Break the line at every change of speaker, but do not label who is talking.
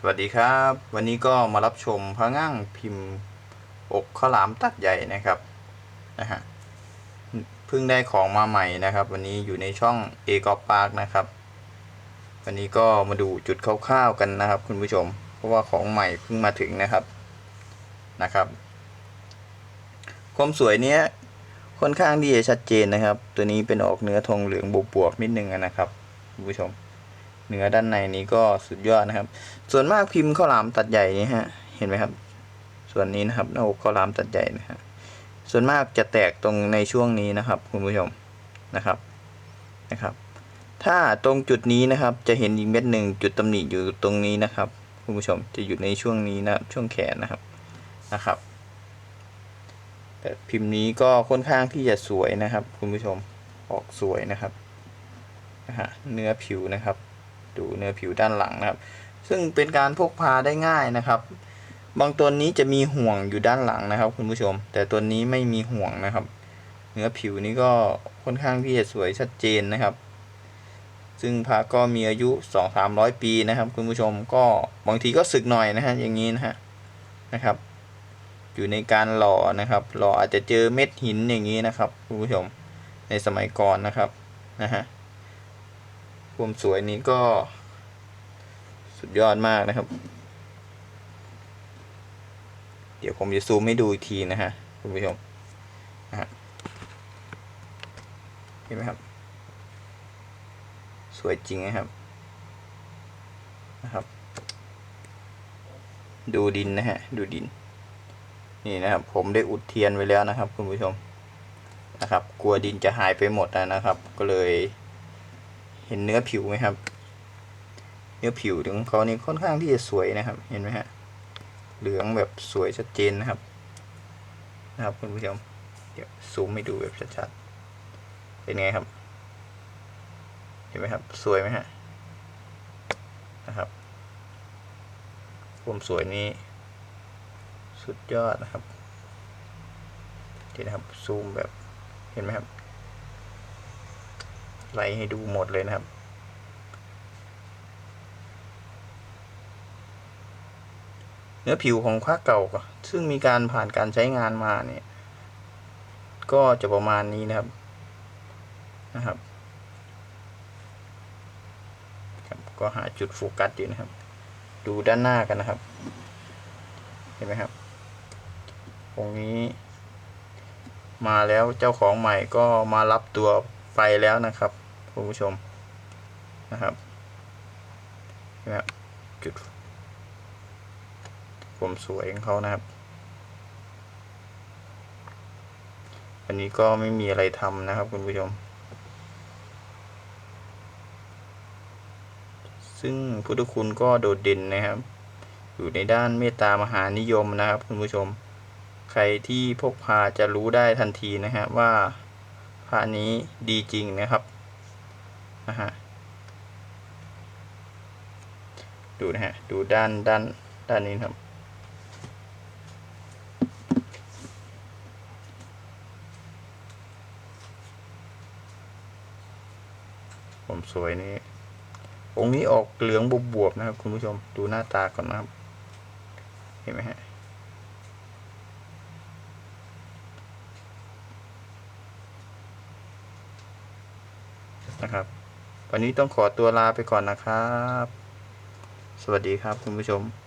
สวัสดีครับ วันนี้ก็มารับชมพระง่างพิมพ์อกข้าวหลามตัดใหญ่นะครับนะฮะเพิ่งได้ของมาใหม่นะครับ วันนี้อยู่ในช่องเอกอปาร์กนะครับ วันนี้ก็มาดูจุดคร่าวๆกันนะครับ คุณผู้ชม เพราะว่าของใหม่เพิ่งมาถึงนะครับนะครับ ความสวยเนี้ยค่อนข้างที่จะชัดเจนนะครับ ตัวนี้เป็นออกเนื้อทองเหลืองบวบๆนิดนึงนะครับคุณผู้ชม เนื้อด้านในนี้ก็สุดยอดนะครับ ส่วนมากพิมพ์ข้าวหลามตัดใหญ่นี่ฮะ เห็นไหมครับ ส่วนนี้นะครับหน้าอกข้าวหลามตัดใหญ่นะฮะ ส่วนมากจะแตกตรงในช่วงนี้นะครับ คุณผู้ชมนะครับนะครับ ถ้าตรงจุดนี้นะครับ จะเห็นอีกเม็ดหนึ่งจุดตำหนิอยู่ตรงนี้นะครับ คุณผู้ชมจะอยู่ในช่วงนี้นะครับ ช่วงแขนนะครับนะครับ แต่พิมพ์นี้ก็ค่อนข้างที่จะสวยนะครับ คุณผู้ชมออกสวยนะครับนะฮะเนื้อผิวนะครับ ดูเนื้อผิวด้านหลังนะครับ ซึ่งเป็นการพกพาได้ง่ายนะครับ บางตัวนี้จะมีห่วงอยู่ด้านหลังนะครับ คุณผู้ชม แต่ตัวนี้ไม่มีห่วงนะครับ เนื้อผิวนี้ก็ค่อนข้างที่จะสวยชัดเจนนะครับ ซึ่งพระก็มีอายุสองสามร้อยปีนะครับ คุณผู้ชมก็บางทีก็สึกหน่อยนะฮะอย่างนี้นะฮะนะครับ อยู่ในการหล่อนะครับหล่ออาจจะเจอเม็ดหินอย่างนี้นะครับ คุณผู้ชมในสมัยก่อนนะครับนะฮะความสวยนี้ก็ สุดยอดมากนะครับ เดี๋ยวผมจะซูมให้ดูอีกทีนะฮะคุณผู้ชมนะฮะเห็นไหมครับ สวยจริงนะครับนะครับ ดูดินนะฮะ ดูดิน นี่นะครับ ผมได้อุดเทียนไว้แล้วนะครับ คุณผู้ชมนะครับ กลัวดินจะหายไปหมดนะครับ ก็เลย เห็นเนื้อผิวไหมครับ เนื้อผิวของเขานี่ค่อนข้างที่จะสวยนะครับ เห็นไหมฮะ เหลืองแบบสวยชัดเจนนะครับ นะครับคุณผู้ชม เดี๋ยวซูมให้ดูแบบชัดๆ เป็นไงครับ เห็นไหมครับ สวยไหมฮะ นะครับความสวยนี้ สุดยอดนะครับเดี๋ยวนะครับ ซูมแบบ เห็นไหมครับ ไล่ให้ดูหมดเลยนะครับ เนื้อผิวของผ้าเก่า ซึ่งมีการผ่านการใช้งานมาเนี่ย ก็จะประมาณนี้นะครับนะครับครับ ก็หาจุดโฟกัสอยู่นะครับ ดูด้านหน้ากันนะครับ เห็นไหมครับ ตรงนี้ มาแล้วเจ้าของใหม่ก็มารับตัวไปแล้วนะครับคุณผู้ชมนะครับเห็นไหมครับจุด ความสวยของเขานะครับ อันนี้ก็ไม่มีอะไรทำนะครับคุณผู้ชม ซึ่งพุทธคุณก็โดดเด่นนะครับ อยู่ในด้านเมตตามหานิยมนะครับคุณผู้ชม ใครที่พกพาจะรู้ได้ทันทีนะฮะว่าผ้านี้ดีจริงนะครับนะฮะดูนะฮะ ดูด้านด้านด้านนี้ครับ ผมสวยนี่องค์นี้ออกเหลืองบวบๆนะครับ คุณผู้ชมดูหน้าตาก่อนนะครับ เห็นไหมฮะนะครับ วันนี้ต้องขอตัวลาไปก่อนนะครับ สวัสดีครับคุณผู้ชม